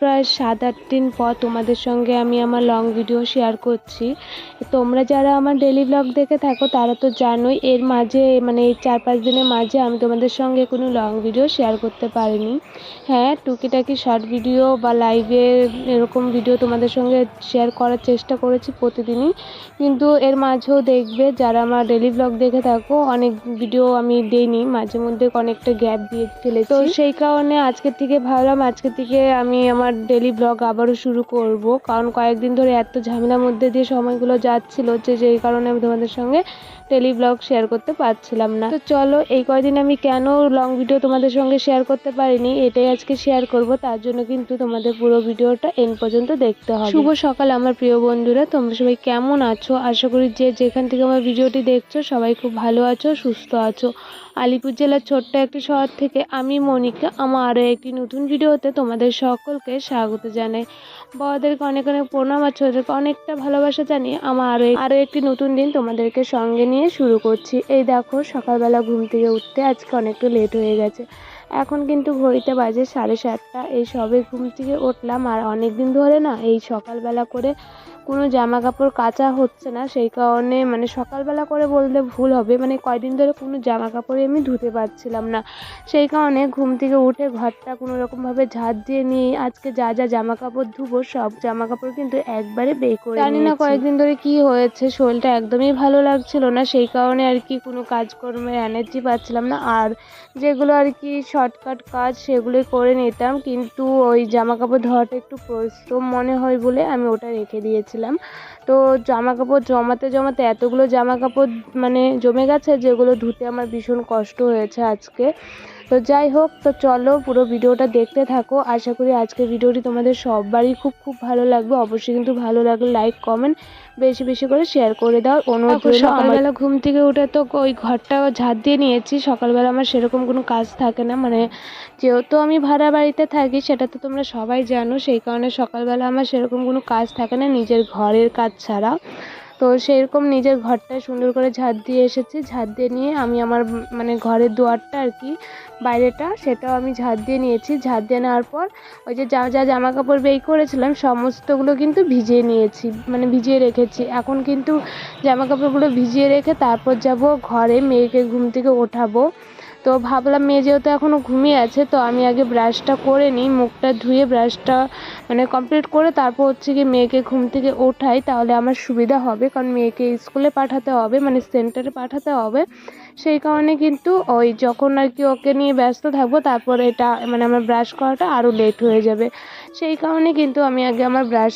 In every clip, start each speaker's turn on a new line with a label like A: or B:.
A: প্রায় সাত আট দিন পর তোমাদের সঙ্গে আমি আমার লং ভিডিও শেয়ার করছি। তোমরা যারা আমার ডেলি ব্লগ দেখে থাকো তারা তো জানোই এর মাঝে মানে এই চার পাঁচ দিনের মাঝে আমি তোমাদের সঙ্গে কোনো লং ভিডিও শেয়ার করতে পারিনি। হ্যাঁ টুকিটাকি শর্ট ভিডিও বা লাইভে এরকম ভিডিও তোমাদের সঙ্গে শেয়ার করার চেষ্টা করেছি প্রতিদিনই। কিন্তু এর মাঝেও দেখবে যারা আমার ডেলি ব্লগ দেখে থাকো অনেক ভিডিও আমি দিইনি মাঝে মধ্যে অনেকটা গ্যাপ দিয়ে ফেলেছি। তো সেই কারণে আজকের থেকে ভাবলাম আজকের থেকে আমি আমার ডেলি ব্লগ আবারও শুরু করব। কারণ কয়েকদিন ধরে এত ঝামেলার মধ্যে দিয়ে সময়গুলো যাচ্ছিল যে, যেই কারণে আমি তোমাদের সঙ্গে ডেলি ব্লগ শেয়ার করতে পারছিলাম না। তো চলো, এই কয়দিন আমি কেন লং ভিডিও তোমাদের সঙ্গে শেয়ার করতে পারিনি? এটাই আজকে শেয়ার করব। তার জন্য কিন্তু তোমাদের পুরো ভিডিওটা এন পর্যন্ত দেখতে হবে। শুভ সকাল আমার প্রিয় বন্ধুরা। তোমরা সবাই কেমন আছো? আশা করি যে যেখান থেকে আমার ভিডিওটি দেখছ, সবাই খুব ভালো আছো, সুস্থ আছো। আলিপুর জেলার ছোট্ট একটি শহর থেকে আমি মনিকা। আমার আরও একটি নতুন ভিডিওতে তোমাদের সকলকে স্বাগত জানাই। বড়দেরকে অনেক অনেক প্রণাম আর ছোটদেরকে অনেকটা ভালোবাসা জানিয়ে আমার আরও আরও একটি নতুন দিন তোমাদেরকে সঙ্গে নিয়ে শুরু করছি। এই দেখো, সকালবেলা ঘুম থেকে উঠতে আজকে অনেকটা লেট হয়ে গেছে। এখন কিন্তু ঘড়িতে বাজে সাড়ে সাতটা। এই সবে ঘুম থেকে উঠলাম আর অনেক দিন ধরে না এই সকালবেলা করে কোনো জামা কাপড় কাচা হচ্ছে না সেই কারণে মানে সকালবেলা করে বললে ভুল হবে। মানে কয়দিন ধরে কোনো জামা কাপড়ই আমি ধুতে পারছিলাম না। সেই কারণে ঘুম থেকে উঠে ঘরটা কোনো রকমভাবে ঝাঁট দিয়ে নিয়ে আজকে যা যা জামা কাপড় ধুবো সব জামা কাপড় কিন্তু একবারে বের করে জানি না কয়েকদিন ধরে কি হয়েছে শরীরটা একদমই ভালো লাগছিল না সেই কারণে আর কি কোনো কাজকর্মের এনার্জি পাচ্ছিলাম না। আর যেগুলো আর কি শর্টকাট কাজ সেগুলোই করে নিতাম কিন্তু ওই জামা কাপড় ধোয়াটা একটু পরিশ্রম মনে হয় বলে আমি ওটা রেখে দিয়েছিলাম। তো জামা কাপড় জমাতে জমাতে এতগুলো জামা কাপড় মানে জমে গেছে যেগুলো ধুতে আমার ভীষণ কষ্ট হয়েছে আজকে। তো যাই হোক তো চলো পুরো ভিডিওটা দেখতে থাকো। আশা করি আজকের ভিডিওটি তোমাদের সববারই খুব খুব ভালো লাগবে। অবশ্যই কিন্তু ভালো লাগলে লাইক কমেন্ট বেশি বেশি করে শেয়ার করে দাও। অনুরোধ সকালবেলা ঘুম থেকে উঠে তো ওই ঘরটা ঝাড় দিয়ে নিয়েছি। সকালবেলা আমার সেরকম কোনো কাজ থাকে না। মানে যেহেতু আমি ভাড়া বাড়িতে থাকি সেটা তো তোমরা সবাই জানো। সেই কারণে সকালবেলা আমার সেরকম কোনো কাজ থাকে না নিজের ঘরের কাজ ছাড়া। তো সেরকম নিজের ঘরটা সুন্দর করে ঝাড় দিয়ে এসেছি। ঝাড় দিয়ে নিয়ে আমি আমার মানে ঘরের দুয়ারটা আর কি, বাইরেটা, সেটাও আমি ঝাড় দিয়ে নিয়েছি। ঝাড় দিয়ে নেওয়ার পর ওই যে যা যা জামা কাপড় বের করেছিলাম, সমস্তগুলো কিন্তু ভিজিয়ে নিয়েছি মানে ভিজিয়ে রেখেছি। এখন কিন্তু জামা কাপড়গুলো ভিজিয়ে রেখে তারপর যাব ঘরে, মেয়েকে ঘুম থেকে ওঠাবো। তো ভাবলাম মেয়ে যেহেতু এখনও ঘুমিয়ে আছে, তো আমি আগে ব্রাশটা করে নিই, মুখটা ধুয়ে ব্রাশটা মানে কমপ্লিট করে তারপর হচ্ছে কি মেয়েকে ঘুম থেকে ওঠাই, তাহলে আমার সুবিধা হবে। কারণ মেয়েকে স্কুলে পাঠাতে হবে মানে সেন্টারে পাঠাতে হবে। সেই কারণে কিন্তু ওই যখন আর কি ওকে নিয়ে ব্যস্ত থাকব, তারপর এটা মানে আমার ব্রাশ করাটা আরও লেট হয়ে যাবে। সেই কারণে কিন্তু আমি আগে আমার ব্রাশ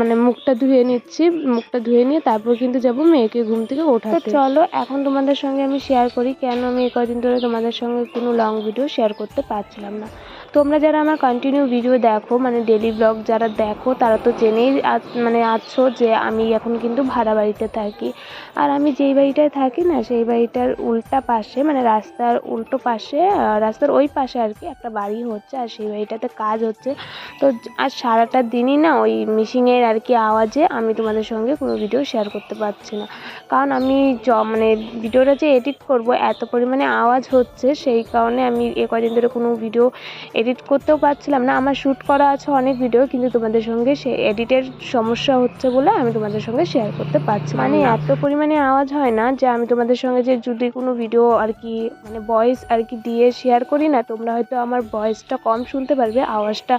A: মানে মুখটা ধুয়ে নিচ্ছি, মুখটা ধুয়ে নিয়ে তারপর কিন্তু যাব মেয়েকে ঘুম থেকে ওঠাতে। চলো, এখন তোমাদের সঙ্গে আমি শেয়ার করি, কেন আমি এই কদিন ধরে তোমাদের সঙ্গে কোনো লং ভিডিও শেয়ার করতে পারছিলাম না। তোমরা যারা আমার কন্টিনিউ ভিডিও দেখো মানে ডেলি ব্লগ যারা দেখো, তারা তো জেনেই মানে আছো যে আমি এখন কিন্তু ভাড়া বাড়িতে থাকি। আর আমি যেই বাড়িটায় থাকি না, সেই বাড়িটার উল্টা পাশে মানে রাস্তার উল্টো পাশে রাস্তার ওই পাশে আর কি একটা বাড়ি হচ্ছে, আর সেই বাড়িটাতে কাজ হচ্ছে। তো আর সারাটা দিনই না ওই মিশিংয়ের আর কি আওয়াজে আমি তোমাদের সঙ্গে কোনো ভিডিও শেয়ার করতে পারছি না। কারণ আমি জ মানে ভিডিওটা যে এডিট করব, এত পরিমাণে আওয়াজ হচ্ছে, সেই কারণে আমি এ কদিন ধরে কোনো ভিডিও এডিট করতেও পারছিলাম না। আমার শ্যুট করা আছে অনেক ভিডিও কিন্তু তোমাদের সঙ্গে সে এডিটের সমস্যা হচ্ছে বলে আমি তোমাদের সঙ্গে শেয়ার করতে পারছি মানে এত পরিমাণে আওয়াজ হয় না যে আমি তোমাদের সঙ্গে যে যদি কোনো ভিডিও আর কি মানে ভয়েস আর কি দিয়ে শেয়ার করি না তোমরা হয়তো আমার ভয়েসটা কম শুনতে পারবে আওয়াজটা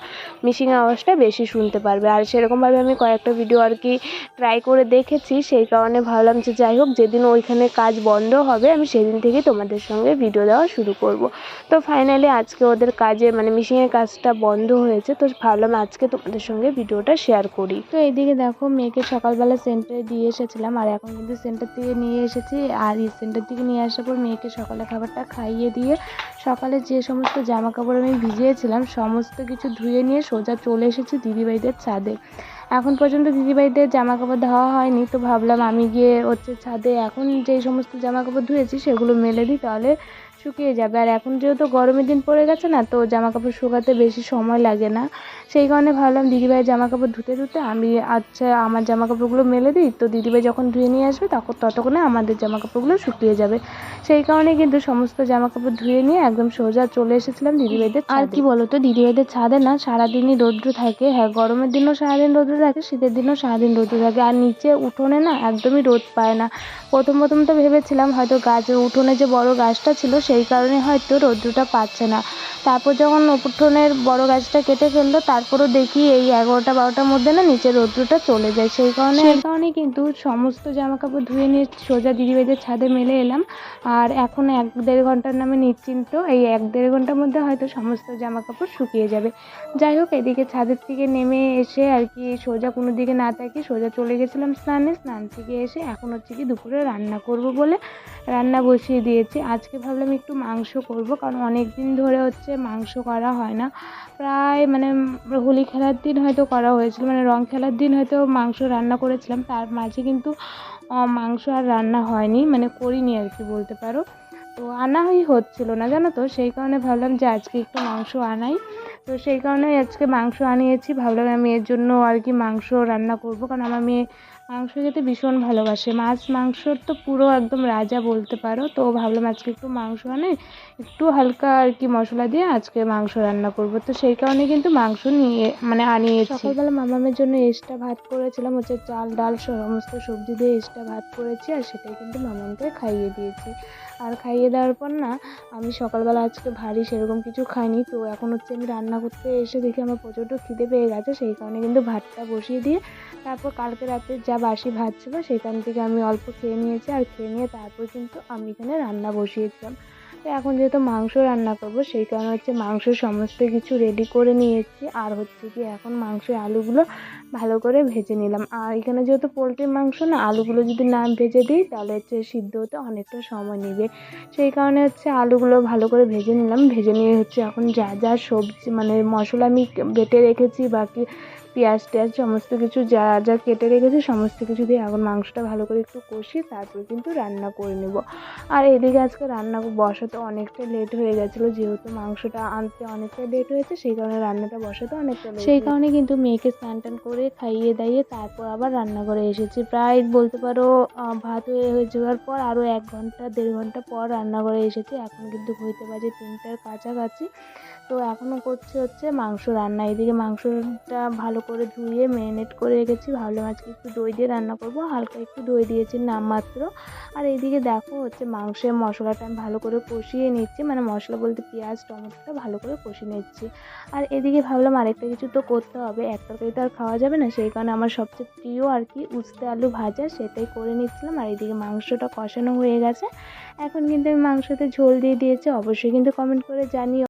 A: মিসিং আওয়াজটা বেশি শুনতে পারবে। আর সেরকমভাবে আমি কয়েকটা ভিডিও আর কি ট্রাই করে দেখেছি সেই কারণে ভাবলাম যে যাই হোক যেদিন ওইখানে কাজ বন্ধ হবে আমি সেদিন থেকেই তোমাদের সঙ্গে ভিডিও দেওয়া শুরু করব। তো ফাইনালি আজকে ওদের কাজে মানে মিশিংয়ের কাজটা বন্ধ হয়েছে, তো ভাবলাম আজকে তোমাদের সঙ্গে ভিডিওটা শেয়ার করি। তো এইদিকে দেখো মেয়েকে সকালবেলা সেন্টারে দিয়ে এসেছিলাম, আর এখন কিন্তু সেন্টার থেকে নিয়ে এসেছি, আর এই সেন্টার থেকে নিয়ে আসার পর মেয়েকে সকালে খাবারটা খাইয়ে দিয়ে সকালে যে সমস্ত জামা কাপড় আমি ভিজিয়েছিলাম, সমস্ত কিছু ধুয়ে নিয়ে সোজা চলে এসেছি দিদিভাইদের ছাদে। এখন পর্যন্ত দিদিভাইদের জামা কাপড় ধোয়া হয়নি, তো ভাবলাম আমি গিয়ে হচ্ছে ছাদে এখন যেই সমস্ত জামা কাপড় ধুয়েছি, সেগুলো মেলে দিই, তাহলে
B: শুকিয়ে যাবে। আর এখন যেহেতু গরমের দিন পড়ে গেছে না তো জামা কাপড় শুকাতে বেশি সময় লাগে না। সেই কারণে ভাবলাম দিদিভাইয়ের জামা কাপড় ধুতে ধুতে আমি আচ্ছা আমার জামা কাপড়গুলো মেলে দিই। তো দিদিভাই যখন ধুয়ে নিয়ে আসবে তখন ততক্ষণে আমাদের জামা কাপড়গুলো শুকিয়ে যাবে। সেই কারণে কিন্তু সমস্ত জামা কাপড় ধুয়ে নিয়ে একদম সোজা চলে এসেছিলাম দিদিভাইদের আর কি বলতো দিদিভাইদের ছাদে না সারাদিনই রৌদ্র থাকে। হ্যাঁ গরমের দিনও সারাদিন রৌদ্র থাকে শীতের দিনও সারাদিন রৌদ্র থাকে। আর নিচে উঠোনে না একদমই রোদ পায় না। প্রথম প্রথম তো ভেবেছিলাম হয়তো গাছের উঠোনে যে বড় গাছটা ছিল সেই কারণে হয়তো রৌদ্রটা পাচ্ছে না। তারপর যখন উঠোনের বড় গাছটা কেটে ফেলল, তারপরও দেখি এই এগারোটা বারোটার মধ্যে না নিচে রৌদ্রটা চলে যায়। সেই কারণে সেই কারণে কিন্তু সমস্ত জামা কাপড় ধুয়ে নিয়ে সোজা দিদিভাইদের ছাদে মেলে এলাম। আর এখন এক দেড় ঘণ্টার নামে নিশ্চিন্ত, এই এক দেড় ঘণ্টার মধ্যে হয়তো সমস্ত জামা কাপড় শুকিয়ে যাবে। যাই হোক, এদিকে ছাদের থেকে নেমে এসে আর কি সোজা কোনো দিকে না তাকিয়ে সোজা চলে গেছিলাম স্নানে। স্নান থেকে এসে এখন হচ্ছে কি দুপুরে রান্না করব বলে রান্না বসিয়ে দিয়েছি। আজকে ভাবলাম একটু মাংস করব, কারণ অনেক দিন ধরে হচ্ছে মাংস করা হয় না। প্রায় মানে হোলি খেলার দিন হয়তো করা হয়েছিল মানে রং খেলার দিন হয়তো মাংস রান্না করেছিলাম, তার মাঝে কিন্তু মাংস আর রান্না হয়নি মানে করিনি আর কি বলতে পারো। তো আনাই হচ্ছিল না, জানো তো? সেই কারণে ভাবলাম যে আজকে একটু মাংস আনাই। তো সেই কারণে আজকে মাংস আনিয়েছি, ভাবলাম আমি এর জন্য আর কি মাংস রান্না করব, কারণ আমার মেয়ে মাংস খেতে ভীষণ ভালোবাসে। মাছ, মাংসর তো পুরো একদম রাজা বলতে পারো। তো ভাবলাম আজকে একটু মাংস আনে, একটু হালকা আর কি মশলা দিয়ে আজকে মাংস রান্না করব। তো সেই কারণে কিন্তু মাংস নিয়ে মানে আনিয়েছি। সকালবেলা মামামের জন্য এক্সট্রা ভাত করেছিলাম, হচ্ছে চাল, ডাল, সমস্ত সবজি দিয়ে এক্সট্রা ভাত করেছি আর সেটাই কিন্তু মামামকে খাইয়ে দিয়েছি। আর খাইয়ে দেওয়ার পর না, আমি সকালবেলা আজকে ভারী সেরকম কিছু খাইনি। তো এখন হচ্ছে আমি রান্না করতে এসে দেখি আমার প্রচণ্ড খিদে পেয়ে গেছে, সেই কারণে কিন্তু ভাতটা বসিয়ে দিয়ে তারপর কালকে রাতে যা বাসি ভাত ছিল, সেখান থেকে আমি অল্প খেয়ে নিয়েছি আর খেয়ে নিয়ে তারপর কিন্তু আমি এখানে রান্না বসিয়েছিলাম। তো এখন যেহেতু মাংস রান্না করব, সেই কারণে হচ্ছে মাংস সমস্ত কিছু রেডি করে নিয়েছি। আর হচ্ছে কি এখন মাংসের আলুগুলো ভালো করে ভেজে নিলাম। আর এখানে যেহেতু পোলট্রির মাংস না, আলুগুলো যদি না ভেজে দিই, তাহলে হচ্ছে সিদ্ধ হতে অনেকটা সময় নেবে। সেই কারণে হচ্ছে আলুগুলো ভালো করে ভেজে নিলাম। ভেজে নিয়ে হচ্ছে এখন যা যা সবজি মানে মশলা আমি বেটে রেখেছি, বাকি পেঁয়াজ টেয়াজ সমস্ত কিছু যা যা কেটে রেখেছি সমস্ত কিছু দিয়ে এখন মাংসটা ভালো করে একটু কষি তারপর কিন্তু রান্না করে নেব। আর এদিকে আজকে রান্না বসাতে অনেকটা লেট হয়ে গেছিল যেহেতু মাংসটা আনতে অনেকটা লেট হয়েছে সেই কারণে রান্নাটা বসাতে অনেকটা সেই কারণে কিন্তু মেয়েকে স্নান টান করে খাইয়ে দাইয়ে তারপর আবার রান্না করে এসেছি। প্রায় বলতে পারো ভাত হয়ে হয়ে যাওয়ার পর আরও এক ঘণ্টা দেড় ঘণ্টা পর রান্না করে এসেছি। এখন কিন্তু হইতে বাজে তিনটার কাছাকাছি। তো এখনও করছে হচ্ছে মাংস রান্না। এদিকে মাংসটা ভালো করে ধুয়ে ম্যারিনেট করে রেখেছি। ভাবলাম আজকে একটু দই দিয়ে রান্না করব। হালকা একটু দই দিয়েছি নামমাত্র। আর এইদিকে দেখো হচ্ছে মাংসের মশলাটা আমি ভালো করে কষিয়ে নিচ্ছি। মানে মশলা বলতে পেঁয়াজ, টমেটোটা ভালো করে কষিয়ে নিচ্ছি। আর এদিকে ভাবলাম আরেকটা কিছু তো করতে হবে। এক তরকারি তো আর খাওয়া যাবে না। সেই কারণে আমার সবচেয়ে প্রিয় আর কি উস্তে আলু ভাজা, সেটাই করে নিচ্ছিলাম। আর এদিকে মাংসটা কষানো হয়ে গেছে। এখন কিন্তু আমি মাংসতে ঝোল দিয়ে দিয়েছি। অবশ্যই কিন্তু কমেন্ট করে জানিও।